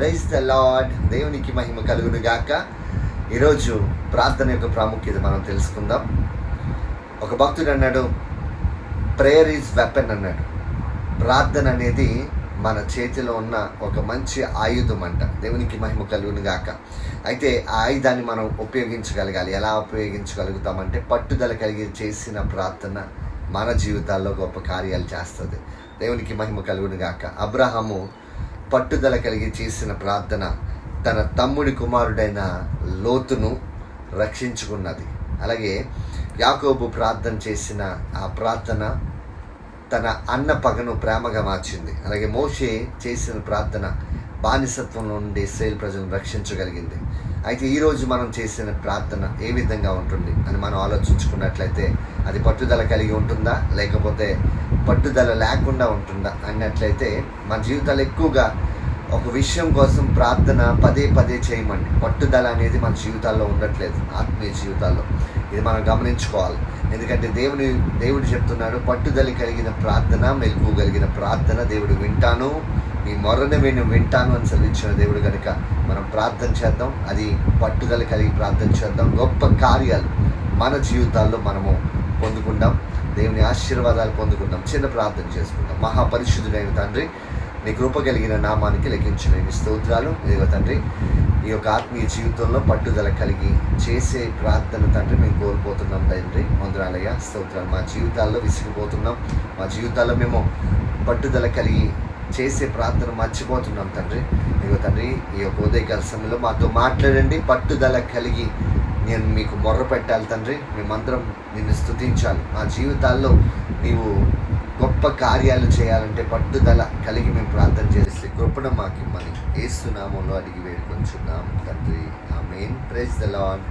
Praise the lord దేవునికి మహిమ కలుగును గాక ఈరోజు ప్రార్థన యొక్క ప్రాముఖ్యత మనం తెలుసుకుందాం. ఒక భక్తుడు అన్నాడు ప్రేయర్ ఈజ్ వెపన్ అన్నాడు. ప్రార్థన అనేది మన చేతిలో ఉన్న ఒక మంచి ఆయుధం అంట. దేవునికి మహిమ కలుగును గాక అయితే ఆ ఆయుధాన్ని మనం ఉపయోగించగలగాలి. ఎలా ఉపయోగించగలుగుతామంటే పట్టుదల కలిగి చేసిన ప్రార్థన మన జీవితాల్లో గొప్ప కార్యాలు చేస్తుంది. దేవునికి మహిమ కలుగును గాక అబ్రహము పట్టుదల కలిగి చేసిన ప్రార్థన తన తమ్ముడి కుమారుడైన లోతును రక్షించుకున్నది. అలాగే యాకోబు ప్రార్థన చేసిన ఆ ప్రార్థన తన అన్న పగను ప్రేమగా మార్చింది. అలాగే మోషే చేసిన ప్రార్థన బానిసత్వం నుండి ఇస్రాయేల్ ప్రజలను రక్షించగలిగింది. అయితే ఈరోజు మనం చేసిన ప్రార్థన ఏ విధంగా ఉంటుంది అని మనం ఆలోచించుకున్నట్లయితే అది పట్టుదల కలిగి ఉంటుందా? లేకపోతే పట్టుదల లేకుండా ఉంటుందా? అన్నట్లయితే మన జీవితాలు ఎక్కువగా ఒక విషయం కోసం ప్రార్థన పదే పదే చేయమండి. పట్టుదల అనేది మన జీవితాల్లో ఉండట్లేదు ఆత్మీయ జీవితాల్లో. ఇది మనం గమనించుకోవాలి. ఎందుకంటే దేవుని దేవుడు చెప్తున్నాడు పట్టుదల కలిగిన ప్రార్థన మెలకు కలిగిన ప్రార్థన దేవుడు వింటాను. ఈ మొర్రని నేను వింటాను అని సెలవిచ్చిన దేవుడు కనుక మనం ప్రార్థన చేద్దాం. అది పట్టుదల కలిగి ప్రార్థన చేద్దాం. గొప్ప కార్యాలు మన జీవితాల్లో మనము పొందుకుందాం. దేవుని ఆశీర్వాదాలు పొందుకుందాం. చిన్న ప్రార్థన చేసుకుందాం. మహాపరిశుద్ధుడైన తండ్రి నీ కృప కలిగిన నామానికి లెక్కించిన నీ స్తోత్రాలు. ఇదిగో తండ్రి ఈ యొక్క ఆత్మీయ జీవితంలో పట్టుదల కలిగి చేసే ప్రార్థన తండ్రి మేము కోల్పోతున్నాం తండ్రి. వందరాలయ్య స్తోత్రాలు. మా జీవితాల్లో విసిగిపోతున్నాం. మా జీవితాల్లో మేము పట్టుదల కలిగి చేసే ప్రార్థన మర్చిపోతున్నాం తండ్రి. ఇదిగో తండ్రి ఈ యొక్క ఉదయకాల సమయంలో మాతో మాట్లాడండి. పట్టుదల కలిగి నేను మీకు మొర్ర పెట్టాలి తండ్రి. మేమందరం నిన్ను స్థుతించాలి మా జీవితాల్లో నీవు గొప్ప కార్యాలు చేయాలంటే పట్టుదల కలిగి మేము ప్రార్థన చేసి కృపణ మాకు ఇమ్మని ఏసునామంలో అడిగి వేడుకొంచున్నాం తండ్రి. ఆ మెయిన్ ప్రైజ్ ద లాడ్